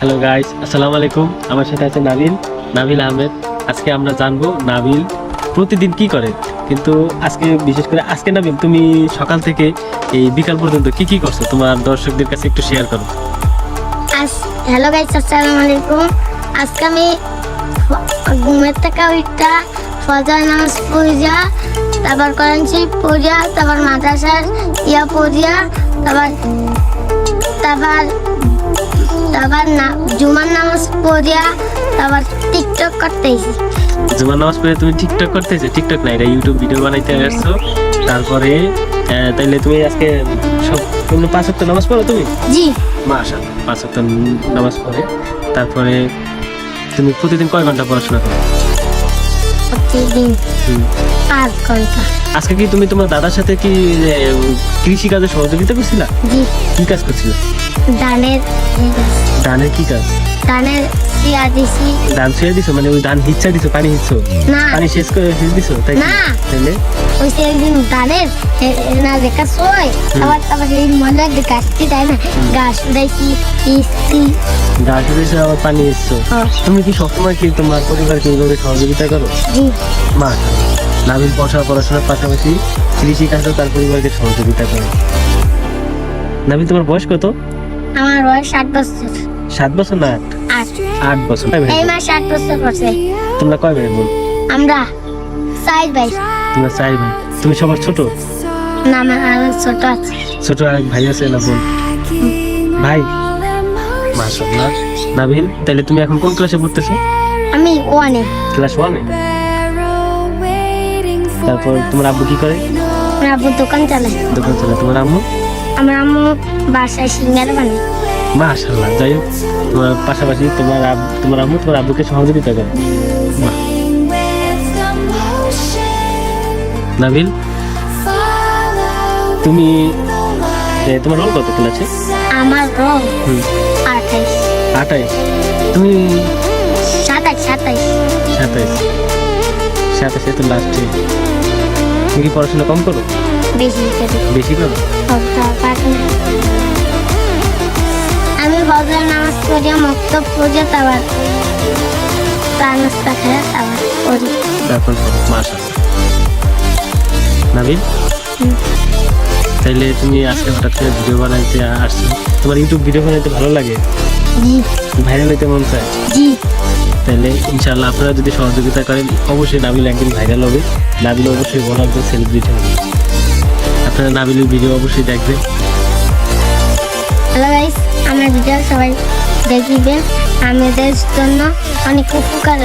Hello guys আসসালামু আলাইকুম আমার সাথে আছে নাবিল নাবিল আহমেদ আজকে আমরা জানব নাবিল প্রতিদিন কি করে কিন্তু আজকে বিশেষ করে আজকে নাবিল তুমি সকাল থেকে এই বিকাল পর্যন্ত কি কি করছ তোমার দর্শকদের কাছে একটু শেয়ার করো হ্যালো গাইস আসসালামু আলাইকুম আজকে আমি ঘুমের থেকে উঠা ফজর নামাজ পড়িয়া তারপর কোরআন শরীফ পড়িয়া তারপর মাদ্রাসার ইয়া পড়িয়া তারপর তারপর তারপর না জুমার নামাজ পড়িয়া তারপর টিকটক করতেছি। জুমার নামাজ পড়ে তুমি টিকটক করতেছো? টিকটক না এটা ইউটিউব ভিডিও বানাইতে আসছো। তারপরে তাইলে তুমি আজকে সব তুমি পাঁচ সপ্তাহ নামাজ পড়ো তুমি? জি। মাশা পাঁচ সপ্তাহ নামাজ পড়ে। তারপরে তুমি প্রতিদিন কয় ঘণ্টা পড়াশোনা করো? প্রতিদিন। পাঁচ ঘণ্টা। আজকে কি তুমি তোমার দাদার সাথে কি কৃষি কাজে সহযোগিতা করছিলা? কি কাজ করছিলা? ধানের ধানের কি কাজ? ধানের সিয়া দিছি। ধান দিছো? মানে ওই ধান হিচ্ছা দিছো পানি হিচ্ছো না। পানি শেষ করে শেষ দিছো? তাই না। তাইলে? ওই সে একদিন ধানের না দেখা আবার তারপর এই মনে গাছটি তাই না গাছ ইস্তি গাছ দিছো আবার পানি এসছো তুমি কি সবসময় কি তোমার পরিবারকে এইভাবে সহযোগিতা করো? জি। মা নাবিল পড়া পড়াশোনার পাশাপাশি কৃষি কাজও তার পরিবারকে সহযোগিতা করে। নাবিল তোমার বয়স কত? আমার বয়স ষাট বছর। সাত বছর না? আট। আট আট বছর এই মাস ষাট বছর করছে তোমরা কয় ভাই বোন? আমরা সাইড ভাই। তোমরা চাই ভাই। তুমি সবার ছোট? না আমার ছোট আছে। ছোট আরেক ভাই আছে না বোন। ভাই? মাশাআল্লাহ। নাবিল তাহলে তুমি এখন কোন ক্লাসে পড়তেছো? আমি ওয়ানে ক্লাস ওয়ানে তারপর তোমার আব্বু কি করে? আমার আব্বু দোকান চালায়। দোকান চলে তোমার আম্মু? আমার আম্মু বাসায় সিঙ্গার বানায়। মাশাআল্লাহ যাই হোক তোমার পাশাপাশি তোমার তোমার আম্মু তোমার আব্বুকে সহযোগিতা করে। নাবিল তুমি তোমার রোল কত ক্লাসে আমার রং হুম। আঠাইশ। আঠাইশ। তুমি? সাতাইশ সাতাইশ। সাতাইশ। সাতাশে তো লাস্টে তুমি কি পড়াশোনা কম করো? বেশি করে। বেশি করো? ফজর নামাজ পড়িয়া মুক্ত পড়িয়া তারপর চা নাস্তা খেয়ে তারপর পড়ি তারপর মাসা নাবিল তাইলে তুমি আজকে হঠাৎ করে ভিডিও বানাইতে আসছো। তোমার ইউটিউব ভিডিও বানাইতে ভালো লাগে? ভাইরাল হইতে মন চায়? তাহলে ইনশাল্লাহ আপনারা যদি সহযোগিতা করেন অবশ্যই নাবিল একদিন ভাইরাল হবে। নাবিল অবশ্যই বড় একজন সেলিব্রিটি হবে। আপনারা নাবিলের ভিডিও অবশ্যই দেখবেন। হ্যালো গাইস আমার ভিডিও সবাই দেখিবেন আমাদের জন্য অনেক উপকার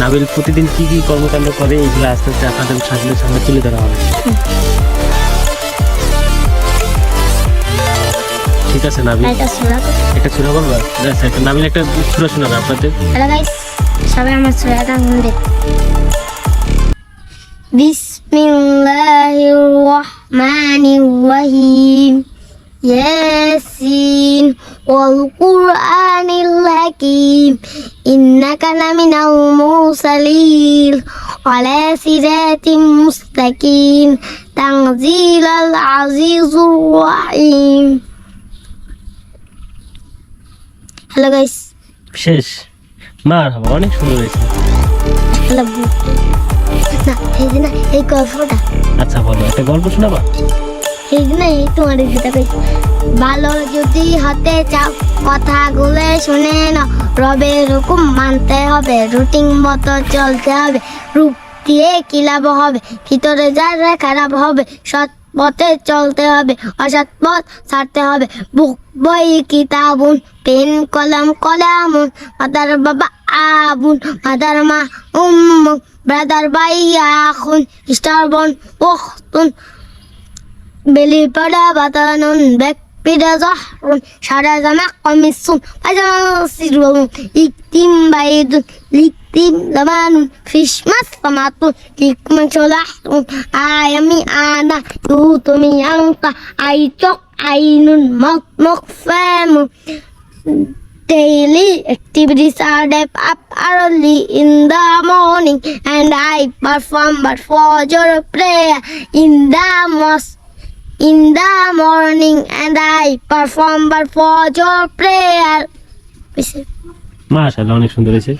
নাবিল প্রতিদিন কি কি কর্মকাণ্ড করে এগুলো আস্তে আস্তে আপনাদের সামনে সামনে তুলে ধরা হবে। ঠিক আছে নাবিল। একটা সুরা বলবা একটা নাবিল একটা সুরা শোনাবে আপনাদের। সবাই আমার সুরাটা শুনবে। বিসমিল্লাহির রহমানির রহিম। ওয়াল কুরআনিল হাকিম ইন্নাকা লামিনাল মুরসালিন আলা সিরাতিম মুস্তাকিম তানজিলাল আজিজুর রহিম হ্যালো গাইস শেষ। মার হবে অনেক সুন্দর হয়েছে। না এই গল্পটা। আচ্ছা বলো একটা গল্প শোনাবা? এই যে না এই তোমার কইছি ভালো। যদি হতে চাও, কথাগুলো শুনে না রবের হুকুম মানতে হবে, রুটিন মতো চলতে হবে। রূপ দিয়ে কি হবে? ভিতরে যারা খারাপ হবে, সৎ পথে চলতে হবে, অসৎ পথ ছাড়তে হবে। বুক বই কিতাবুন পেন, কলম কলামুন মাদার বাবা আবুন মাদার মা উম্ম ব্রাদার ভাই আখুন স্টার বোন ওখতুন কমিসুন পাজামা সিরুন ইকতিম বাইদুন লিকতিম জামানুন ফিসমাস সামাতুন লিকমান চলাহতুন আয়ামি আনা তু তুমি আংকা আই চক আইনুন মক মক ফামুন Daily activities are deep up early in the morning and I perform but for your prayer. In the mosque in the morning and I perform but for your prayer. মাশাআল্লাহ অনেক সুন্দর হয়েছে